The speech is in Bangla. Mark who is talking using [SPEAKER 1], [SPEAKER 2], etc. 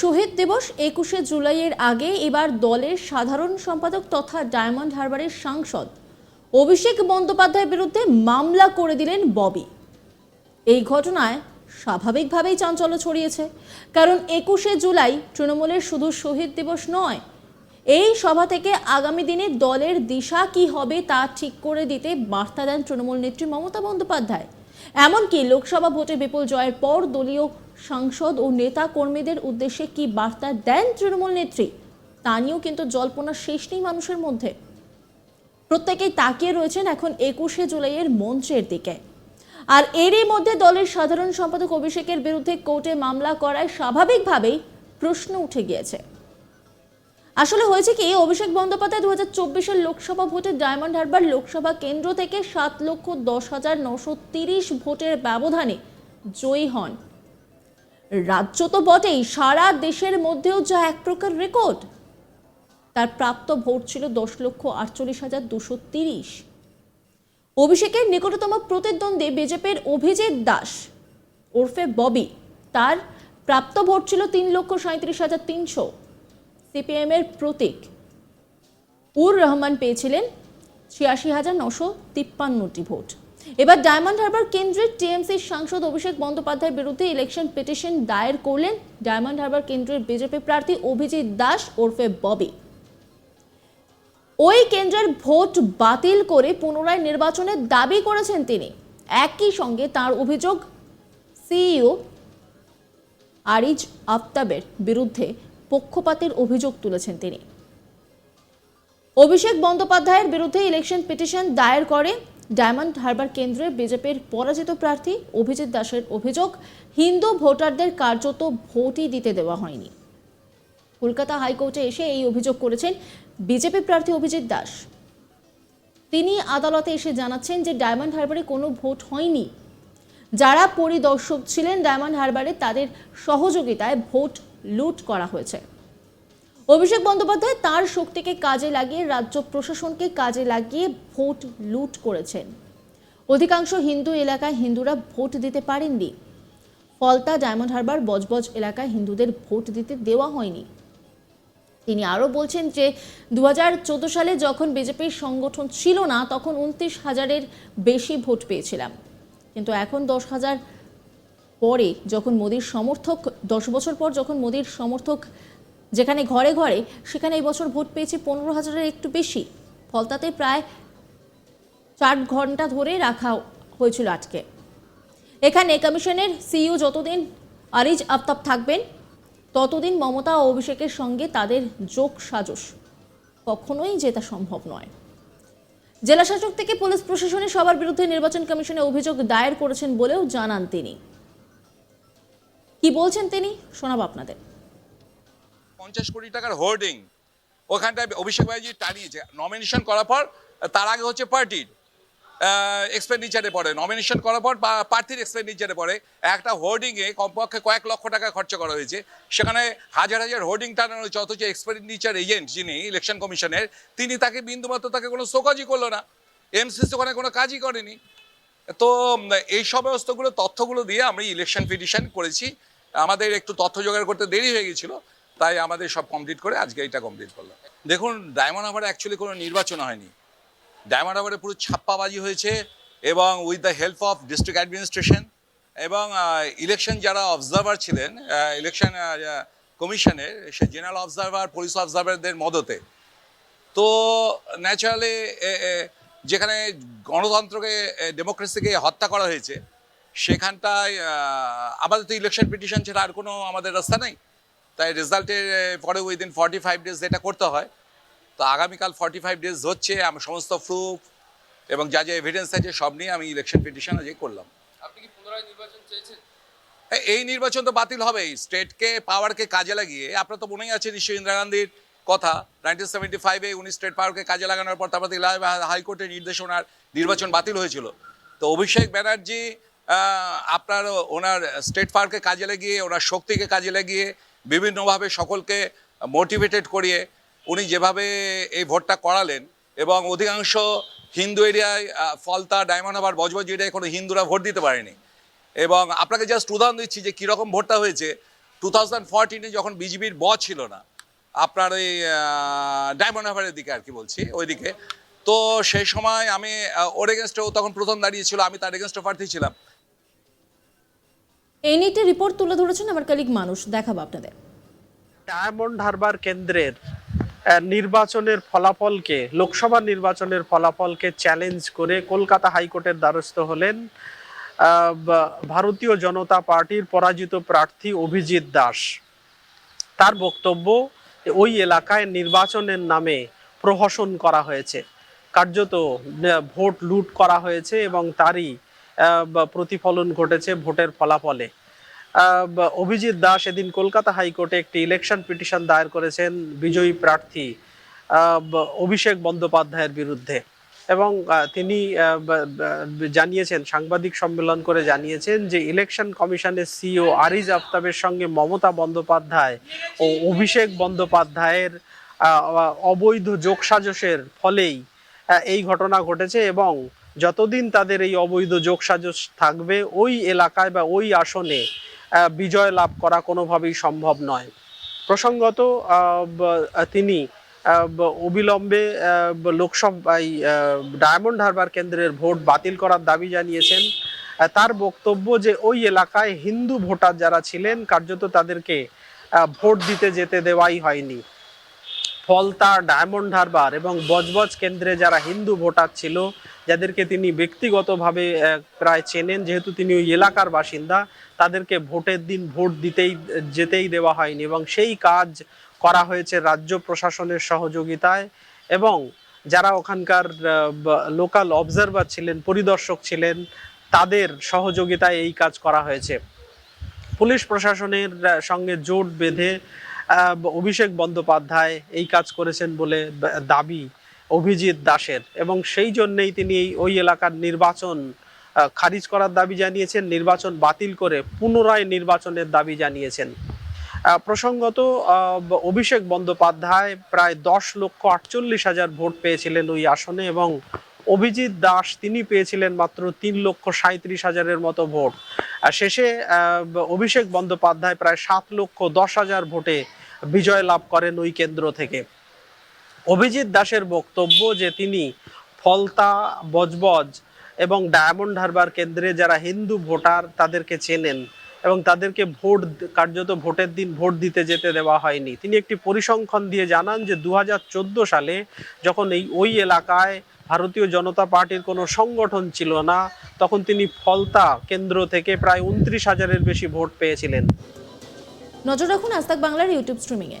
[SPEAKER 1] শহীদ দিবস একুশে জুলাইয়ের আগে এবার দলের সাধারণ সম্পাদক তথা ডায়মন্ড হারবারের সাংসদ অভিষেক বন্দ্যোপাধ্যায়ের বিরুদ্ধে মামলা করে দিলেন ববি। এই ঘটনায় স্বাভাবিকভাবেই চাঞ্চল্য ছড়িয়েছে, কারণ একুশে জুলাই তৃণমূলের শুধু শহীদ দিবস নয়, এই সভা থেকে আগামী দিনে দলের দিশা কি হবে তা ঠিক করে দিতে বার্তা দেন তৃণমূল নেত্রী মমতা বন্দ্যোপাধ্যায়। এমনকি লোকসভা ভোটে বিপুল জয়ের পর দলীয় সাংসদ ও নেতা কর্মীদের উদ্দেশ্যে কি বার্তা দেন তৃণমূল নেত্রী? তা নিয়েও কিন্তু জল্পনা শেষ নেই মানুষের মধ্যে। প্রত্যেকেই তাকিয়ে রয়েছেন এখন একুশে জুলাইয়ের মঞ্চের দিকে। আর এরই মধ্যে দলের সাধারণ সম্পাদক অভিষেকের বিরুদ্ধে কোর্টে মামলা করায় স্বাভাবিকভাবেই প্রশ্ন উঠে গিয়েছে। আসলে হয়েছে কি, অভিষেক বন্দ্যোপাধ্যায় দু হাজার চব্বিশের লোকসভা ভোটে ডায়মন্ড হারবার লোকসভা কেন্দ্র থেকে সাত লক্ষ দশ হাজার নশো তিরিশ ভোটের ব্যবধানে জয়ী হন। রাজ্য তো বটেই, সারা দেশের মধ্যেও যা এক প্রকার রেকর্ড। তার প্রাপ্ত ভোট ছিল দশ লক্ষ আটচল্লিশ হাজার দুশো তিরিশ। অভিষেকের নিকটতম প্রতিদ্বন্দ্বী বিজেপির অভিজিৎ দাস ওরফে ববি, তার প্রাপ্ত ভোট ছিল তিন লক্ষ সাঁত্রিশ হাজার তিনশো। সিপিএমের প্রতীক উর রহমান পেয়েছিলেন ছিয়াশি হাজার নশো তিপ্পান্নটি ভোট। এবার ডায়মন্ড হারবার কেন্দ্রের টিএমসির সাংসদ অভিষেক বন্দ্যোপাধ্যায়ের বিরুদ্ধে ইলেকশন পিটিশন দায়ের করলেন। ডায়মন্ড হারবার কেন্দ্রের বিজেপি প্রার্থী অভিজিৎ দাস ওরফে ববি। ওই কেন্দ্রের ভোট বাতিল করে পুনরায় নির্বাচনের দাবি করেছেন তিনি। একই সঙ্গে তার অভিযোগ, সিইও আরিজ আফতাবের বিরুদ্ধে পক্ষপাতের অভিযোগ তুলেছেন তিনি। অভিষেক বন্দ্যোপাধ্যায়ের বিরুদ্ধে ইলেকশন পিটিশন দায়ের করে ডায়মন্ড হারবার কেন্দ্রে বিজেপির পরাজিত প্রার্থী অভিজিৎ দাসের অভিযোগ, হিন্দু ভোটারদের কার্যত ভোটই দিতে দেওয়া হয়নি। কলকাতা হাইকোর্টে এসে এই অভিযোগ করেছেন বিজেপি প্রার্থী অভিজিৎ দাস। তিনি আদালতে এসে জানাচ্ছেন যে ডায়মন্ড হারবারে কোনো ভোট হয়নি। যারা পরিদর্শক ছিলেন ডায়মন্ড হারবারে তাদের সহযোগিতায় ভোট লুট করা হয়েছে। অভিষেক বন্দ্যোপাধ্যায় তার শক্তিকে কাজে লাগিয়ে রাজ্য প্রশাসনকে কাজে লাগিয়ে ভোট লুট করেছেন। অধিকাংশ হিন্দু এলাকায় হিন্দুরা ভোট দিতে পারেননি। ফলতা, ডায়মন্ড হারবার, বজবজ এলাকায় হিন্দুদের ভোট দিতে দেওয়া হয়নি। তিনি আরও বলছেন যে দু হাজার চোদ্দ সালে যখন বিজেপির সংগঠন ছিল না, তখন উনত্রিশ হাজারের বেশি ভোট পেয়েছিলাম। কিন্তু এখন দশ হাজার পরে যখন মোদির সমর্থক, দশ বছর পর যখন মোদির সমর্থক যেখানে ঘরে ঘরে সেখানে এই বছর ভোট পেয়েছি পনেরো হাজারের একটু বেশি। ফলতাতে প্রায় চার ঘণ্টা ধরে রাখা হয়েছিল আটকে এখানে কমিশনের সিইও যতদিন আরিজ আফতাব থাকবেন, ততদিন মমতা ও অভিষেকের সঙ্গে তাদের যোগ সাজস কখনোই জেতা সম্ভব নয়। জেলাশাসক থেকে পুলিশ প্রশাসনে সবার বিরুদ্ধে নির্বাচন কমিশনে অভিযোগ দায়ের করেছেন বলেও জানান তিনি। কি বলছেন তিনি? শোনাব আপনাদের।
[SPEAKER 2] পঞ্চাশ কোটি টাকার হোর্ডিং। ওখানটায় অভিষেক ব্যানার্জি টানিয়েছে। নমিনেশন করার পর, তার আগে হচ্ছে পার্টির এক্সপেন্ডিচারে পড়ে। নমিনেশন করার পর প্রার্থীর এক্সপেন্ডিচারে পড়ে। একটা হোর্ডিংয়ে কমপক্ষে কয়েক লক্ষ টাকা খরচা করা হয়েছে। সেখানে হাজার হাজার হোর্ডিং টানানো হয়েছে। অথচ এক্সপেন্ডিচার এজেন্ট যিনি ইলেকশন কমিশনের তিনি তাকে বিন্দুমাত্র তাকে কোনো শোকাজই করল না। এমসিসি ওখানে কোনো কাজই করেনি। তো এই সমস্তগুলো তথ্যগুলো দিয়ে আমরা ইলেকশন পিটিশন করেছি। আমাদের একটু তথ্য জোগাড় করতে দেরি হয়ে গেছিল। তাই আমাদের সব কমপ্লিট করে আজকে এটা কমপ্লিট করলাম। দেখুন ডায়মন্ড হারবার অ্যাকচুয়ালি কোনো নির্বাচন হয়নি। ডায়মন্ড হারবারে পুরো ছাপ্পাবাজি হয়েছে এবং with the help of district administration এবং ইলেকশন যারা অবজারভার ছিলেন ইলেকশন কমিশনের সে জেনারেল অবজারভার পুলিশ অবজারভারদের মদতে। তো ন্যাচারালি যেখানে গণতন্ত্রকে ডেমোক্রেসিকে হত্যা করা হয়েছে, সেখানটায় আমাদের তো ইলেকশন পিটিশন ছাড়া আর কোনো আমাদের রাস্তা নেই। তাই রেজাল্টের পরে উইদিন ফর্টি ফাইভ ডেজ যেটা করতে হয় তো আগামীকাল ফর্টি ফাইভ ডেজ হচ্ছে আমি সমস্ত প্রুফ এবং যা যা এভিডেন্স আছে সব নিয়ে আমি ইলেকশন পিটিশন আজকে করলাম।
[SPEAKER 3] আপনি কি পুনরায় নির্বাচন চেয়েছেন?
[SPEAKER 2] এই নির্বাচন তো বাতিল হবেই। স্টেটকে পাওয়ারকে কাজে লাগিয়ে আপনার তো মনেই আছে নিশ্চয়ই ইন্দিরা গান্ধীর কথা। নাইনটিন সেভেন্টি ফাইভে উনি স্টেট পাওয়ারকে কাজে লাগানোর পর তারপর ইলাহাবাদ হাইকোর্টের নির্দেশনার নির্বাচন বাতিল হয়েছিল। তো অভিষেক ব্যানার্জি আপনার ওনার স্টেট পাওয়ারকে কাজে লাগিয়ে ওনার শক্তিকে কাজে লাগিয়ে বিভিন্নভাবে সকলকে মোটিভেটেড করিয়ে উনি যেভাবে এই ভোটটা করালেন এবং অধিকাংশ হিন্দু এরিয়ায় ফলতা, ডায়মন্ড হাবার বজবজ এরিয়ায় কোনো হিন্দুরা ভোট দিতে পারেনি। এবং আপনাকে জাস্ট উদাহরণ দিচ্ছি যে কীরকম ভোটটা হয়েছে। টু থাউজেন্ড ফোরটিনে যখন বিজেপির ব ছিল না, আপনার ওই ডায়মন্ড হারবারের দিকে আর কি বলছি, ওইদিকে। তো সেই সময় আমি ওর এগেনস্টেও তখন প্রথম দাঁড়িয়েছিল আমি তার এগেনস্টে প্রার্থী ছিলাম।
[SPEAKER 1] এই নিয়ে রিপোর্ট তুলে ধরেছেন আমার কালিক মানুষ, দেখাবো আপনাদের।
[SPEAKER 4] ডায়মন্ড হারবার কেন্দ্রের নির্বাচনের ফলাফলকে, লোকসভা নির্বাচনের ফলাফলকে চ্যালেঞ্জ করে কলকাতা হাইকোর্টের দ্বারস্থ হলেন ভারতীয় জনতা পার্টির পরাজিত প্রার্থী অভিজিৎ দাস। তার বক্তব্য, ওই এলাকায় নির্বাচনের নামে প্রহসন করা হয়েছে। কার্যত ভোট লুট করা হয়েছে এবং তারই প্রতিফলন ঘটেছে ভোটের ফলাফলে। অভিজিৎ দাস এদিন কলকাতা হাইকোর্টে একটি ইলেকশন পিটিশন দায়ের করেছেন বিজয়ী প্রার্থী অভিষেক বন্দ্যোপাধ্যায়ের বিরুদ্ধে। এবং তিনি জানিয়েছেন, সাংবাদিক সম্মেলন করে জানিয়েছেন যে ইলেকশন কমিশনের সিও আরিজ আফতাবের সঙ্গে মমতা বন্দ্যোপাধ্যায় ও অভিষেক বন্দ্যোপাধ্যায়ের অবৈধ যোগসাজশের ফলেই এই ঘটনা ঘটেছে এবং যতদিন তাদের এই অবৈধ যোগসাজশ থাকবে, ওই এলাকায় বা ওই আসনে বিজয় লাভ করা কোনোভাবেই সম্ভব নয়। প্রসঙ্গত তিনি অবিলম্বে লোকসভা ডায়মন্ড হারবার কেন্দ্রের ভোট বাতিল করার দাবি জানিয়েছেন। তার বক্তব্য যে ওই এলাকায় হিন্দু ভোটার যারা ছিলেন, কার্যত তাদেরকে ভোট দিতে যেতে দেওয়াই হয়নি। ফলতা, ডায়মন্ড হারবার এবং বজবজ কেন্দ্রে যারা হিন্দু ভোটার ছিল যাদেরকে তিনি ব্যক্তিগতভাবে প্রায় চেনেন, যেহেতু তিনি ওই এলাকার বাসিন্দা, তাদেরকে ভোটের দিন ভোট দিতেই, যেতেই দেওয়া হয়নি এবং সেই কাজ করা হয়েছে রাজ্য প্রশাসনের সহযোগিতায় এবং যারা ওখানকার লোকাল অবজারভার ছিলেন, পরিদর্শক ছিলেন, তাদের সহযোগিতায় এই কাজ করা হয়েছে। পুলিশ প্রশাসনের সঙ্গে জোট বেঁধে অভিষেক বন্দ্যোপাধ্যায় এই কাজ করেছেন বলে দাবি অভিজিৎ দাসের। এবং সেই জন্যেই তিনি ওই এলাকার নির্বাচন খারিজ করার দাবি জানিয়েছেন, নির্বাচন বাতিল করে পুনরায় নির্বাচনের দাবি জানিয়েছেন। প্রসঙ্গত অভিষেক বন্দ্যোপাধ্যায় প্রায় দশ লক্ষ আটচল্লিশ হাজার ভোট পেয়েছিলেন ওই আসনে এবং অভিজিৎ দাস তিনি পেয়েছিলেন মাত্র তিন লক্ষ সাঁত্রিশ হাজারের মতো ভোট। শেষে অভিষেক বন্দ্যোপাধ্যায় প্রায় সাত লক্ষ দশ হাজার ভোটে বিজয় লাভ করেন ওই কেন্দ্র থেকে। অভিজিৎ দাসের বক্তব্য যে তিনি ফলতা, বজবজ এবং ডায়মন্ড হারবার কেন্দ্রে যারা হিন্দু ভোটার, তাদেরকে চেনেন এবং তাদেরকে ভোট, কার্যত ভোটের দিন ভোট দিতে যেতে দেওয়া হয়নি। তিনি একটি পরিসংখ্যান দিয়ে জানান যে দু হাজার চোদ্দ সালে যখন এই, ওই এলাকায় ভারতীয় জনতা পার্টির কোনো সংগঠন ছিল না, তখন তিনি ফলতা কেন্দ্র থেকে প্রায় উনত্রিশ হাজারের বেশি ভোট পেয়েছিলেন।
[SPEAKER 1] নজর রাখুন আস্তাক বাংলার ইউটিউব স্ট্রিমিংয়ে।